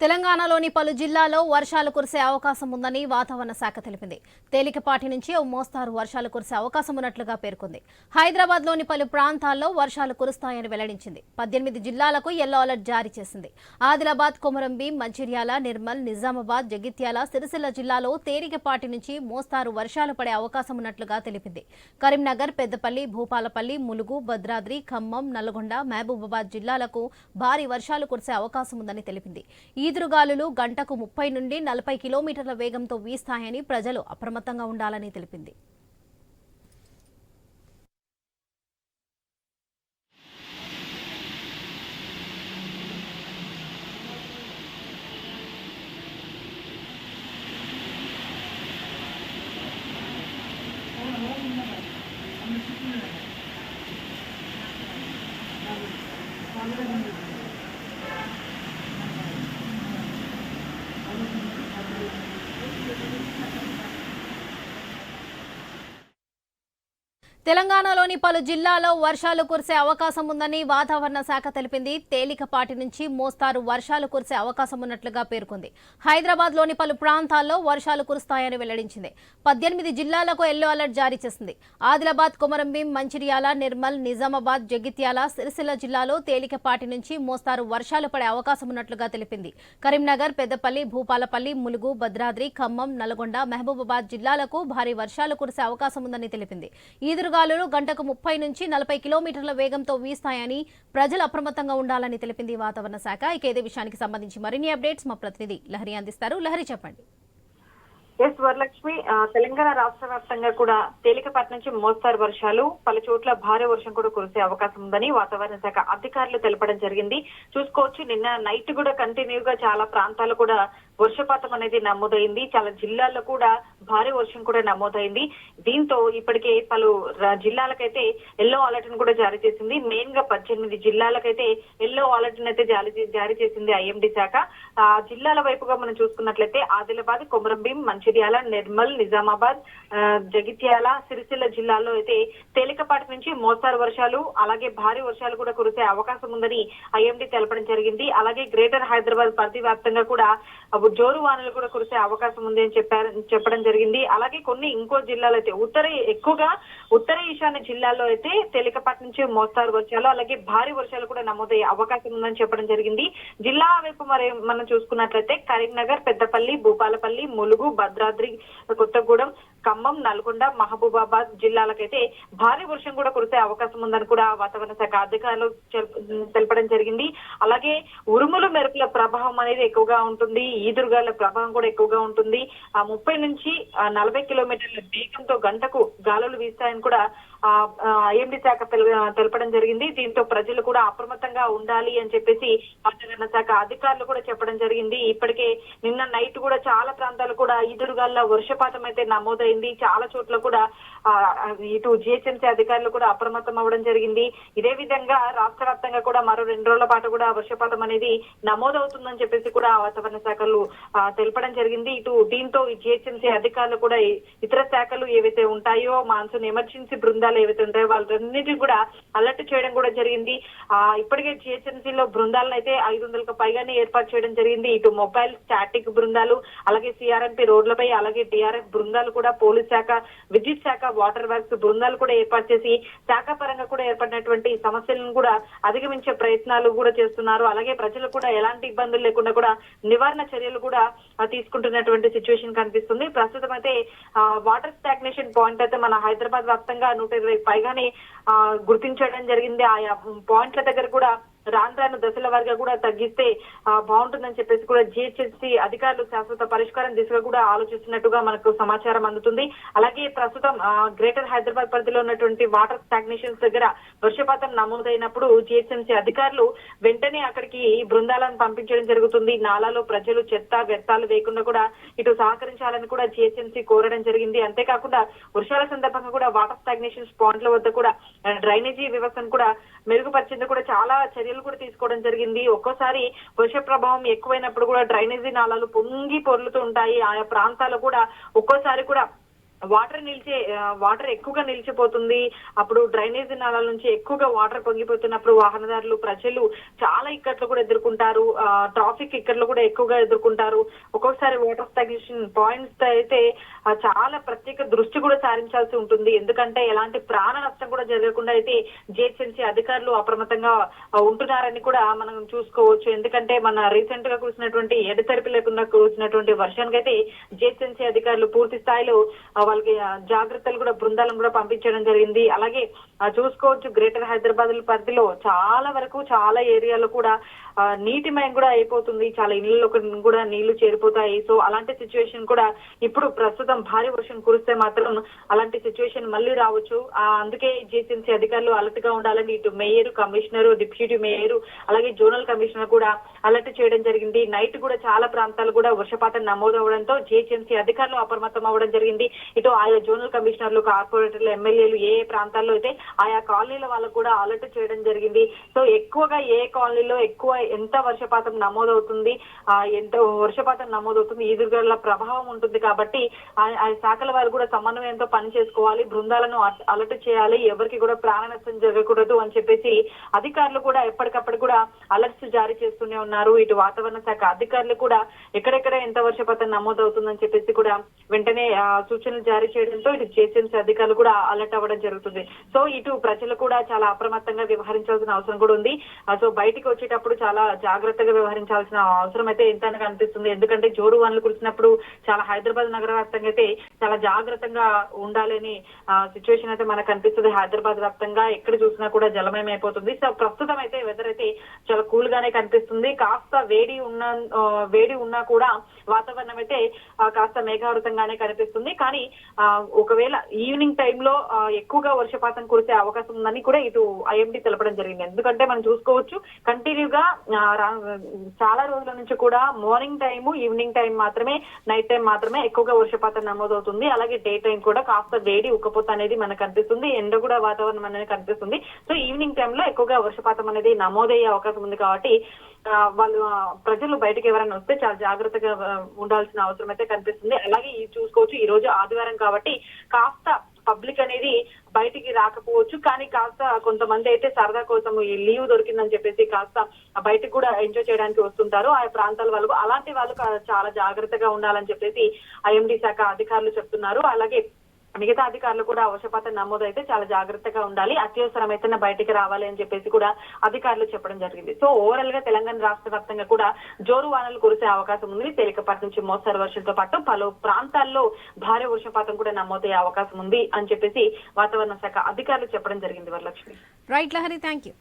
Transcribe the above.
తెలంగాణలోని పలు జిల్లాల్లో వర్షాలు కురిసే అవకాశం ఉందని వాతావరణ శాఖ తెలిపింది. తేలికపాటి నుంచి ఓ మోస్తారు వర్షాలు కురిసే అవకాశం ఉన్నట్లుగా పేర్కొంది. హైదరాబాద్లోని పలు ప్రాంతాల్లో వర్షాలు కురుస్తాయని వెల్లడించింది. పద్దెనిమిది జిల్లాలకు ఎల్లో అలర్ట్ జారీ చేసింది. ఆదిలాబాద్ కొమరంభీం మంచిర్యాల నిర్మల్ నిజామాబాద్ జగిత్యాల సిరిసిల్ల జిల్లాలో తేలికపాటి నుంచి మోస్తారు వర్షాలు పడే అవకాశం ఉన్నట్లుగా తెలిపింది. కరీంనగర్ పెద్దపల్లి భూపాలపల్లి ములుగు భద్రాద్రి ఖమ్మం నల్గొండ మహబూబాబాద్ జిల్లాలకు భారీ వర్షాలు కురిసే అవకాశం ఉందని తెలిపింది. ఈదురుగాలులు గంటకు ముప్పై నుండి నలభై కిలోమీటర్ల వేగంతో వీస్తాయని ప్రజలు అప్రమత్తంగా ఉండాలని తెలిపింది. తెలంగాణలోని పలు జిల్లాల్లో వర్షాలు కురిసే అవకాశం ఉందని వాతావరణ శాఖ తెలిపింది. తేలికపాటి నుంచి మోస్తారు. వర్షాలు కురిసే అవకాశం ఉన్నట్లుగా పేర్కొంది. హైదరాబాద్లోని పలు ప్రాంతాల్లో వర్షాలు కురుస్తాయని వెల్లడించింది. పద్దెనిమిది జిల్లాలకు ఎల్లో అలర్ట్ జారీ చేసింది. ఆదిలాబాద్ కొమరంభీం మంచిర్యాల నిర్మల్ నిజామాబాద్ జగిత్యాల సిరిసిల్ల జిల్లాలో తేలికపాటి నుంచి మోస్తారు. వర్షాలు పడే అవకాశం ఉన్నట్లుగా తెలిపింది. కరీంనగర్ పెద్దపల్లి భూపాలపల్లి ములుగు భద్రాద్రి ఖమ్మం నల్గొండ మహబూబాబాద్ జిల్లాలకు భారీ వర్షాలు కురిసే అవకాశం ఉందని తెలిపింది. ఈదురుగా ఈదురుగాలులు గంటకు ముప్పై నుంచి నలభై కిలోమీటర్ల వేగంతో వీస్తాయని ప్రజలు అప్రమత్తంగా ఉండాలని తెలిపింది వాతావరణ శాఖ. ఇక ఇదే విషయానికి సంబంధించి మరిన్ని అప్డేట్స్ మా ప్రతినిధి లహరి అందిస్తారు. లహరి చెప్పండి. ఎస్ వరలక్ష్మి తెలంగాణ రాష్ట్ర వ్యాప్తంగా కూడా తేలికపాటి నుంచి మోస్తారు వర్షాలు. పలు చోట్ల భారీ వర్షం కూడా కురిసే అవకాశం ఉందని వాతావరణ శాఖ అధికారులు తెలపడం జరిగింది. చూసుకోవచ్చు నిన్న నైట్ కూడా కంటిన్యూగా చాలా ప్రాంతాలు కూడా వర్షపాతం అనేది నమోదైంది. చాలా జిల్లాల్లో కూడా భారీ వర్షం కూడా నమోదైంది. దీంతో ఇప్పటికే పలు జిల్లాలకైతే ఎల్లో అలర్ట్ను కూడా జారీ చేసింది. మెయిన్గా పద్దెనిమిది జిల్లాలకైతే ఎల్లో అలర్ట్ అయితే జారీ జారీ చేసింది ఐఎండీ శాఖ. ఆ జిల్లాల వైపుగా మనం చూసుకున్నట్లయితే ఆదిలాబాద్ కొమరంభీం మంచిర్యాల నిర్మల్ నిజామాబాద్. జగిత్యాల సిరిసిల్ల జిల్లాల్లో అయితే తేలికపాటి నుంచి మోస్తారు వర్షాలు అలాగే భారీ వర్షాలు కూడా కురిసే అవకాశం ఉందని ఐఎండీ తెలపడం జరిగింది. అలాగే గ్రేటర్ హైదరాబాద్ పరిధి వ్యాప్తంగా కూడా జోరు వానలు కూడా కురిసే అవకాశం ఉంది అని చెప్పారు చెప్పడం జరిగింది. అలాగే కొన్ని ఇంకో జిల్లాలో అయితే ఉత్తర ఎక్కువగా ఉత్తర ఈశాన్య జిల్లాల్లో అయితే తేలికపాటి నుంచి మోస్తారు వర్షాలు అలాగే భారీ వర్షాలు కూడా నమోదయ్యే అవకాశం ఉందని చెప్పడం జరిగింది. జిల్లా వైపు మరి మనం చూసుకున్నట్లయితే కరీంనగర్ పెద్దపల్లి భూపాలపల్లి ములుగు భద్రాద్రి కొత్తగూడెం ఖమ్మం నల్గొండ మహబూబాబాద్ జిల్లాలకైతే భారీ వర్షం కూడా కురిసే అవకాశం ఉందని కూడా వాతావరణ శాఖ అధికారులు తెలపడం జరిగింది. అలాగే ఉరుములు మెరుపుల ప్రభావం అనేది ఎక్కువగా ఉంటుంది. ఈదురుగాల ప్రభావం కూడా ఎక్కువగా ఉంటుంది. ఆ ముప్పై నుంచి నలభై కిలోమీటర్ల వేగంతో గంటకు గాలులు వీస్తాయని కూడా ఆ శాఖ తెలపడం జరిగింది. దీంతో ప్రజలు కూడా అప్రమత్తంగా ఉండాలి అని చెప్పేసి వాతావరణ శాఖ అధికారులు కూడా చెప్పడం జరిగింది. ఇప్పటికే నిన్న నైట్ కూడా చాలా ప్రాంతాలు కూడా ఈదురుగాల్లో వర్షపాతం అయితే నమోదైంది. చాలా చోట్ల కూడా ఇటు జిహెచ్ఎంసీ అధికారులు కూడా అప్రమత్తం అవ్వడం జరిగింది. ఇదే విధంగా రాష్ట్ర వ్యాప్తంగా కూడా మరో రెండు రోజుల పాటు కూడా వర్షపాతం అనేది నమోదవుతుందని చెప్పేసి కూడా వాతావరణ శాఖలు తెలపడం జరిగింది. ఇటు దీంతో జిహెచ్ఎంసీ అధికారులు కూడా ఇతర శాఖలు ఏవైతే ఉంటాయో మాన్సూన్ ఎమర్జెన్సీ బృందాలు ఏవైతే ఉంటాయో వాళ్ళన్నిటికీ కూడా అలర్ట్ చేయడం కూడా జరిగింది. ఆ ఇప్పటికే జిహెచ్ఎంసీలో లో బృందాలను అయితే ఐదు వందలకు పైగానే ఏర్పాటు చేయడం జరిగింది. ఇటు మొబైల్ స్టాటిక్ బృందాలు అలాగే సిఆర్ఎంపీ రోడ్లపై అలాగే డిఆర్ఎఫ్ బృందాలు కూడా పోలీస్ శాఖ విద్యుత్ శాఖ వాటర్ వర్క్స్ బృందాలు కూడా ఏర్పాటు చేసి శాఖ పరంగా కూడా ఏర్పడినటువంటి సమస్యలను కూడా అధిగమించే ప్రయత్నాలు కూడా చేస్తున్నారు. అలాగే ప్రజలు కూడా ఎలాంటి ఇబ్బందులు లేకుండా కూడా నివారణ చర్యలు కూడా తీసుకుంటున్నటువంటి సిచ్యువేషన్ కనిపిస్తుంది. ప్రస్తుతం అయితే వాటర్ స్టాగ్నేషన్ పాయింట్ అయితే మన హైదరాబాద్ వ్యాప్తంగా నూట ఇరవై పైగానే ఆ, గుర్తించడం జరిగింది ఆయా పాయింట్ల దగ్గర కూడా. రాను రాను దశల వారిగా కూడా తగ్గిస్తే బాగుంటుందని చెప్పేసి కూడా జిహెచ్ఎస్సి అధికారులు శాశ్వత పరిష్కారం దిశగా కూడా ఆలోచిస్తున్నట్టుగా మనకు సమాచారం అందుతుంది. అలాగే ప్రస్తుతం గ్రేటర్ హైదరాబాద్ పరిధిలో ఉన్నటువంటి వాటర్ స్టాగ్నేషన్స్ దగ్గర వర్షపాతం నమోదైనప్పుడు జిహెచ్ఎంసీ అధికారులు వెంటనే అక్కడికి బృందాలను పంపించడం జరుగుతుంది. నాలాలో ప్రజలు చెత్త వ్యర్థాలు వేయకుండా కూడా ఇటు సహకరించాలని కూడా జిహెచ్ఎంసీ కోరడం జరిగింది. అంతేకాకుండా వర్షాల సందర్భంగా కూడా వాటర్ స్టాగ్నేషన్ పాయింట్ల వద్ద కూడా డ్రైనేజీ వ్యవస్థను కూడా మెరుగుపరిచేందుకు కూడా చాలా చర్యలు కూడా తీసుకోవడం జరిగింది. ఒక్కోసారి వర్ష ప్రభావం ఎక్కువైనప్పుడు కూడా డ్రైనేజీ నాలాలు పొంగి పొర్లుతుంటాయి. ఆయా ప్రాంతాలు కూడా ఒక్కోసారి కూడా వాటర్ నిలిచే వాటర్ ఎక్కువగా నిలిచిపోతుంది. అప్పుడు డ్రైనేజ్ నాళాల నుంచి ఎక్కువగా వాటర్ పొంగిపోతున్నప్పుడు వాహనదారులు ప్రజలు చాలా ఇక్కట్లు కూడా ఎదుర్కొంటారు. ఆ, ట్రాఫిక్ ఇక్కట్లు కూడా ఎక్కువగా ఎదుర్కొంటారు. ఒక్కొక్కసారి వాటర్ స్టాగ్నేషన్ పాయింట్స్ అయితే చాలా ప్రత్యేక దృష్టి కూడా సారించాల్సి ఉంటుంది. ఎందుకంటే ఎలాంటి ప్రాణ నష్టం కూడా జరగకుండా అయితే జిహెచ్ఎంసీ అధికారులు అప్రమత్తంగా ఉంటున్నారని కూడా మనం చూసుకోవచ్చు. ఎందుకంటే మన రీసెంట్గా కురిసినటువంటి ఎడతెరిపి లేకుండా కురిసినటువంటి వర్షానికి అయితే జిహెచ్ఎంసీ అధికారులు పూర్తి స్థాయిలో వాళ్ళకి జాగ్రత్తలు కూడా బృందాలను కూడా పంపించడం జరిగింది. అలాగే చూసుకోవచ్చు గ్రేటర్ హైదరాబాద్ పరిధిలో చాలా వరకు చాలా ఏరియాలో కూడా నీటి మయం కూడా అయిపోతుంది. చాలా ఇళ్ళలో కూడా నీళ్ళు చేరిపోతాయి. సో అలాంటి సిచ్యువేషన్ కూడా ఇప్పుడు ప్రస్తుతం భారీ వర్షం కురిస్తే మాత్రం అలాంటి సిచ్యువేషన్ మళ్ళీ రావచ్చు. ఆ, అందుకే జిహెచ్ఎంసీ అధికారులు అలర్ట్గా ఉండాలని ఇటు మేయర్ కమిషనర్ డిప్యూటీ మేయర్ అలాగే జోనల్ కమిషనర్ కూడా అలర్ట్ చేయడం జరిగింది. నైట్ కూడా చాలా ప్రాంతాలు కూడా వర్షపాతం నమోదు అవడంతో జిహెచ్ఎంసీ అధికారులు అప్రమత్తం అవ్వడం జరిగింది. ఇటు ఆయా జోనల్ కమిషనర్లు కార్పొరేటర్లు ఎమ్మెల్యేలు ఏ ప్రాంతాల్లో అయితే ఆయా కాలనీల వాళ్ళకు కూడా అలర్ట్ చేయడం జరిగింది. సో ఎక్కువగా ఏ కాలనీలో ఎక్కువ ఎంత వర్షపాతం నమోదవుతుంది ఆ, ఎంత వర్షపాతం నమోదవుతుంది ఈదురుగల ప్రభావం ఉంటుంది కాబట్టి ఆ- ఆ శాఖల వారు కూడా సమన్వయంతో పని చేసుకోవాలి బృందాలను అట్- అలర్ట్ చేయాలి ఎవరికి కూడా ప్రాణ నష్టం జరగకూడదు అని చెప్పేసి అధికారులు కూడా ఎప్పటికప్పుడు కూడా అలర్ట్స్ జారీ చేస్తూనే ఉన్నారు. ఇటు వాతావరణ శాఖ అధికారులు కూడా ఎక్కడెక్కడ ఎంత వర్షపాతం నమోదవుతుందని చెప్పేసి కూడా వెంటనే సూచనలు జారీ చేయడంతో ఇటు జేసీఎంసీ అధికారులు కూడా అలర్ట్ అవ్వడం జరుగుతుంది. సో ఇటు ప్రజలు కూడా చాలా అప్రమత్తంగా వ్యవహరించాల్సిన అవసరం కూడా ఉంది. సో బయటికి వచ్చేటప్పుడు చాలా జాగ్రత్తగా వ్యవహరించాల్సిన అవసరం అయితే ఎంత కనిపిస్తుంది. ఎందుకంటే జోరు వానలు కురిసినప్పుడు చాలా హైదరాబాద్ నగర వ్యాప్తంగా అయితే చాలా జాగ్రత్తగా ఉండాలని సిచ్యువేషన్ అయితే మనకు కనిపిస్తుంది హైదరాబాద్ వ్యాప్తంగా ఎక్కడ చూసినా కూడా జలమయం అయిపోతుంది సో ప్రస్తుతం అయితే వెదర్ అయితే చాలా కూల్ గానే కనిపిస్తుంది. కాస్త వేడి ఉన్న వేడి ఉన్నా కూడా వాతావరణం అయితే కాస్త మేఘావృతంగానే కనిపిస్తుంది. కానీ ఒకవేళ ఈవినింగ్ టైంలో ఎక్కువగా వర్షపాతం కురిసే అవకాశం ఉందని కూడా ఇటు ఐఎండి తెలపడం జరిగింది. ఎందుకంటే మనం చూసుకోవచ్చు కంటిన్యూగా చాలా రోజుల నుంచి కూడా మార్నింగ్ టైము ఈవినింగ్ టైం మాత్రమే నైట్ టైం మాత్రమే ఎక్కువగా వర్షపాతం నమోదవుతుంది. అలాగే డే టైం కూడా కాస్త వేడి ఉక్కపోత అనేది మనకు కనిపిస్తుంది. ఎండ కూడా వాతావరణం అనేది కనిపిస్తుంది. సో ఈవినింగ్ టైంలో ఎక్కువగా వర్షపాతం అనేది నమోదయ్యే అవకాశం ఉంది కాబట్టి వాళ్ళు ప్రజలు బయటకు ఎవరైనా వస్తే చాలా జాగ్రత్తగా ఉండాల్సిన అవసరం అయితే కనిపిస్తుంది. అలాగే ఈ చూసుకోవచ్చు. ఈ రోజు ఆదివారం కాబట్టి కాస్త పబ్లిక్ అనేది బయటికి రాకపోవచ్చు. కానీ కాస్త కొంతమంది అయితే సరదా కోసం ఈ లీవ్ దొరికిందని చెప్పేసి కాస్త బయటకు కూడా ఎంజాయ్ చేయడానికి వస్తుంటారు. ఆ ప్రాంతాల వాళ్ళు అలాంటి వాళ్ళు చాలా జాగ్రత్తగా ఉండాలని చెప్పేసి ఐఎండి శాఖ అధికారులు చెప్తున్నారు. అలాగే మిగతా అధికారులు కూడా వర్షపాతం నమోదైతే చాలా జాగ్రత్తగా ఉండాలి. అత్యవసరమైతేనే బయటికి రావాలి అని చెప్పేసి కూడా అధికారులు చెప్పడం జరిగింది. సో ఓవరాల్గా తెలంగాణ రాష్ట్ర వ్యాప్తంగా కూడా జోరు వానలు కురిసే అవకాశం ఉంది తేలికపాటి నుంచి మోస్తరు వర్షంతో పాటు పలు ప్రాంతాల్లో భారీ వర్షపాతం కూడా నమోదయ్యే అవకాశం ఉంది అని చెప్పేసి వాతావరణ శాఖ అధికారులు చెప్పడం జరిగింది Varalakshmi. Right Lahari thank you